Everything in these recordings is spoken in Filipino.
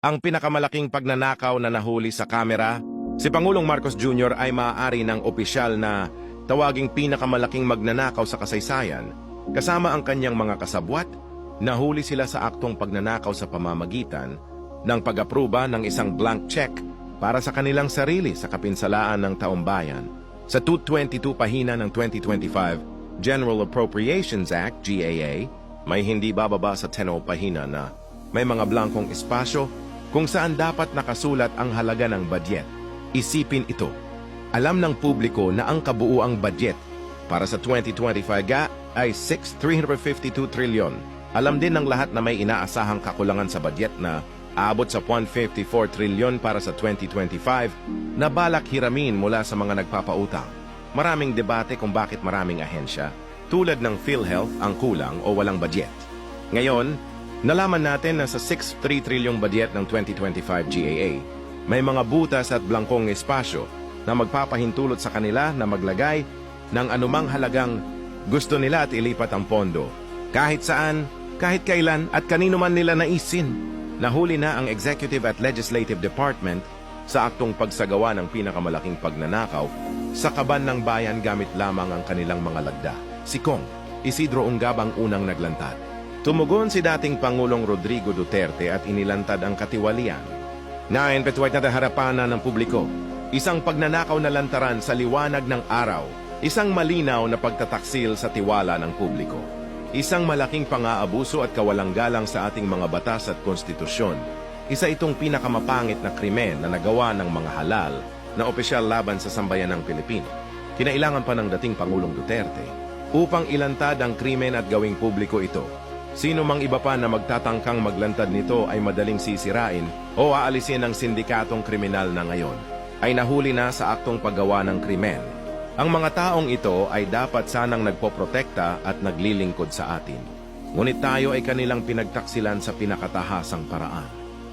ang pinakamalaking pagnanakaw na nahuli sa kamera, si Pangulong Marcos Jr. ay maaari ng opisyal na tawaging pinakamalaking magnanakaw sa kasaysayan. Kasama ang kanyang mga kasabwat, nahuli sila sa aktong pagnanakaw sa pamamagitan ng pag-aproba ng isang blank check para sa kanilang sarili sa kapinsalaan ng taumbayan. Sa 222 pahina ng 2025 General Appropriations Act, GAA, may hindi bababa sa 10 pahina na may mga blankong espasyo kung saan dapat nakasulat ang halaga ng budget. Isipin ito. Alam ng publiko na ang kabuuang budget para sa 2025 ga ay 6,352 trilyon. Alam din ng lahat na may inaasahang kakulangan sa budget na aabot sa 154 trilyon para sa 2025 na balak hiramin mula sa mga nagpapautang. Maraming debate kung bakit maraming ahensya, tulad ng PhilHealth ang kulang o walang budget. Ngayon, nalaman natin na sa 6.3 trilyong budget ng 2025 GAA, may mga butas at blangkong espasyo na magpapahintulot sa kanila na maglagay ng anumang halagang gusto nila at ilipat ang pondo. Kahit saan, kahit kailan at kanino man nila naisin. Nahuli na ang Executive at Legislative Department sa aktong pagsagawa ng pinakamalaking pagnanakaw sa kaban ng bayan gamit lamang ang kanilang mga lagda. Si Kong, Isidro Ungab ang unang naglantad. Tumugon si dating Pangulong Rodrigo Duterte at inilantad ang katiwalian. Nain petuwait na harapan na ng publiko. Isang pagnanakaw na lantaran sa liwanag ng araw. Isang malinaw na pagtataksil sa tiwala ng publiko. Isang malaking pang-aabuso at kawalang galang sa ating mga batas at konstitusyon. Isa itong pinakamapangit na krimen na nagawa ng mga halal na opisyal laban sa sambayan ng Pilipino. Kinailangan pa ng dating Pangulong Duterte upang ilantad ang krimen at gawing publiko ito. Sino mang iba pa na magtatangkang maglantad nito ay madaling sisirain o aalisin ng sindikatong kriminal na ngayon ay nahuli na sa aktong paggawa ng krimen. Ang mga taong ito ay dapat sanang nagpoprotekta at naglilingkod sa atin. Ngunit tayo ay kanilang pinagtaksilan sa pinakatahasang paraan.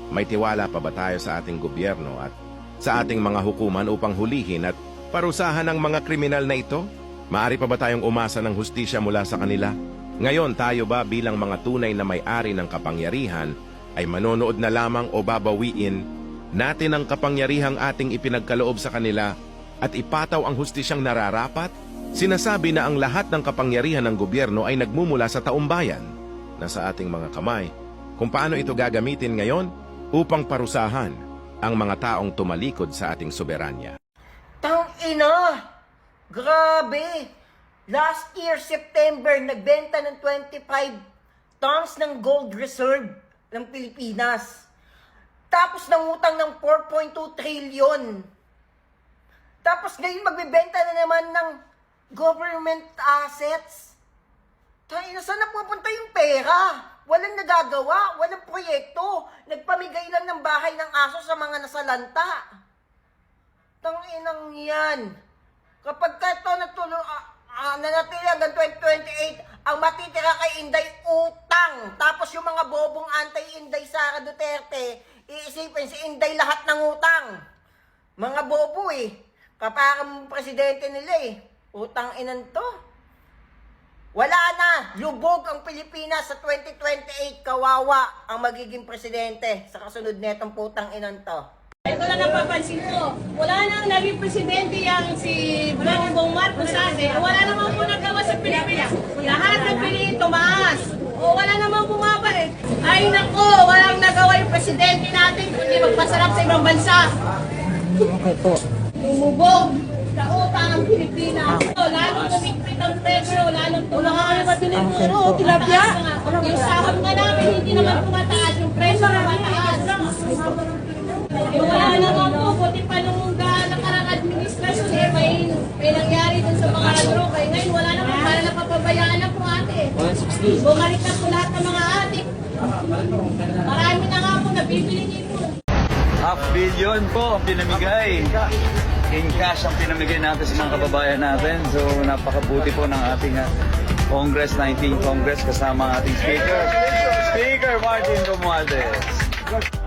May tiwala pa ba tayo sa ating gobyerno at sa ating mga hukuman upang hulihin at parusahan ang mga kriminal na ito? Maari pa ba tayong umasa ng hustisya mula sa kanila? Ngayon tayo ba bilang mga tunay na may-ari ng kapangyarihan ay manonood na lamang o babawiin natin ang kapangyarihang ating ipinagkaloob sa kanila at ipataw ang hustisyang nararapat? Sinasabi na ang lahat ng kapangyarihan ng gobyerno ay nagmumula sa taumbayan na sa ating mga kamay. Kung paano ito gagamitin ngayon upang parusahan ang mga taong tumalikod sa ating soberanya. Tang ina! Grabe! Last year, September, nagbenta ng 25 tons ng gold reserve ng Pilipinas. Tapos nangutang ng 4.2 trillion. Tapos ngayon magbebenta na naman ng government assets. Tayo, saan napupunta yung pera? Walang nagagawa, walang proyekto. Nagpamigay lang ng bahay ng aso sa mga nasalanta. Tanginang yan. Kapag ka ito natulo, ah, nanatili hanggang 2028, ang matitira kay Inday utang. Tapos yung mga bobong anti-Inday Sara Duterte, iisipin si Inday lahat ng utang. Mga bobo eh. Kaparang presidente nila eh. Utang inan to. Wala na. Lubog ang Pilipinas sa 2028. Kawawa ang magiging presidente sa kasunod netong putang inan to. Ito na napapansin ko. Wala nang naging presidente yang si Bongbong Marcos ate. Wala namang po nagawa sa Pilipinas. Lahat ng piliin tumaas. O wala namang bumabalik. Ay nako, walang nagawa yung presidente natin kundi magpasarap sa ibang bansa. Okay po. Umubog sa utang ang Pilipinas. So, lalong kumikpit ang presyo, lalong tumaas. Okay po. Tilapia? Yung sahod nga namin, hindi naman tumataas. Yung presyo na mataas. Eh, wala naman po, buti pa nung ga- nakarang administrasyon, eh, may, may nangyari dun sa mga droga. Eh, ngayon, wala naman, para napapabayaan na po ate. Bumalik na po lahat ng mga adik. Marami na nga po, nabibili niyo po. Half billion po ang pinamigay. In cash ang pinamigay natin sa mga kababayan natin. So napakabuti po ng ating ah, Congress, 19 Congress kasama ang ating Speaker. Speaker Martin Romualdez.